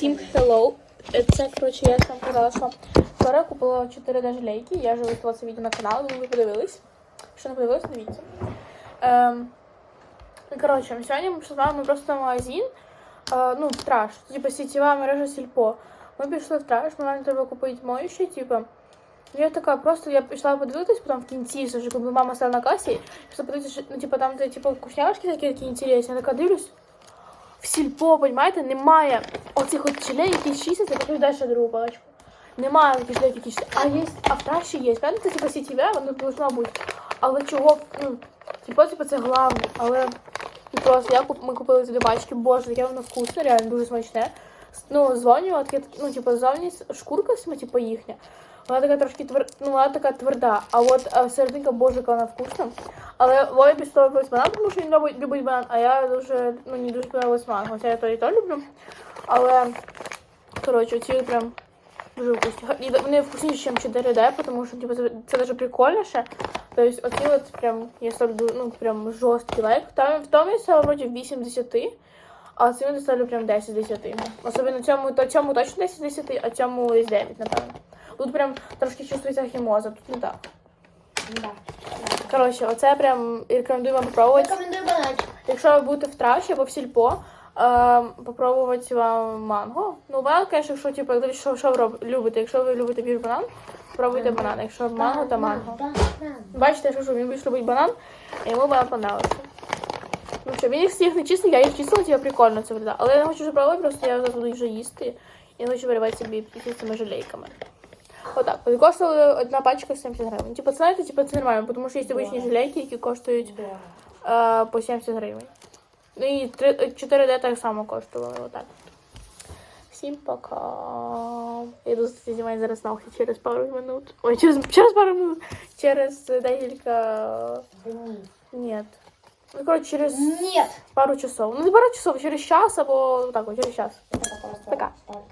Всім hello. Е, Це, коротше, я вам казала, що вчора купила 4 дежлейки. Я вже виставила це відео на канал, ви подивились. Якщо не подивились, дивіться. Ем, коротше, сьогодні ми пішли вами просто в магазин. Е, ну, в траш. Типа сітєва мережа сільпо. Ми пішли в траш, ми нам треба купити моющі, типу. Я така просто, я пішла подивитись, потім в кінці, вже коли мама стала на касі, пішла подивитися, ну, типу, там, де, типу, вкусняшки такі, такі інтересні. Я така дивлюсь, в сільпо, понімаєте, немає оцих от члей, які чистяться, я далі другу паличку. Немає таких ж які чистяться. А є, а в траші є. Пам'ятаєте, типу, сітєве, воно должно бути. Але чого, ну, типу, типу, це головне. Але і просто я куп, ми купили ці бачки, боже, яке воно вкусне, реально дуже смачне. Ну, от, ну, типу, зовні шкурка сама, типу, їхня. Вона така трошки твер... ну, вона така тверда, а от а, серединка, боже, яка вона вкусна. Але Вові підставив банан, тому що він любить, любить банан, а я дуже, ну, не дуже подобалась манго. Хоча я то і то люблю. Але, коротше, ці прям дуже вкусні. І вони вкусніші, ніж 4D, тому що типу, це, дуже прикольніше. Тобто оці от прям, я ставлю, ну, прям жорсткий лайк. Там, в тому я вроді 8 з 10, а цьому я ставлю прям 10 з 10. Особливо цьому, то цьому точно 10 з 10, а цьому десь 9, напевно. Тут прям трошки чувствується хімоза, тут не так. Да. Коротше, оце прям рекомендую вам попробувати. Рекомендую бананчик. Якщо ви будете в траші або в сільпо, е, попробувати вам манго. Ну, банан, конечно, якщо типу, що, що ви роб- любите. Якщо ви любите більш банан, пробуйте банан. Якщо манго, то манго. Банан. Бачите, що, він більш любить банан, а йому банан понравився. Ну що, він всіх не чистив, я їх чистила, типу, прикольно це виглядає. Але я не хочу вже пробувати, просто я зараз буду їх вже їсти. Я не хочу виривати собі з цими жалейками. Отак, от коштувала одна пачка 70 гривень. Типу, знаєте, типу, це нормально, тому що є обичні жалейки, які коштують е, по 70 гривень. Ну і 3, 4D так само коштували, отак. Всім пока. Я йду знімати зараз нахуй через пару минут. Ой, через, через пару минут. Через декілька... Ні. Ну, короче, через Нет. пару часов. Ну, не пару часов, через час або так, от, через час. Пока.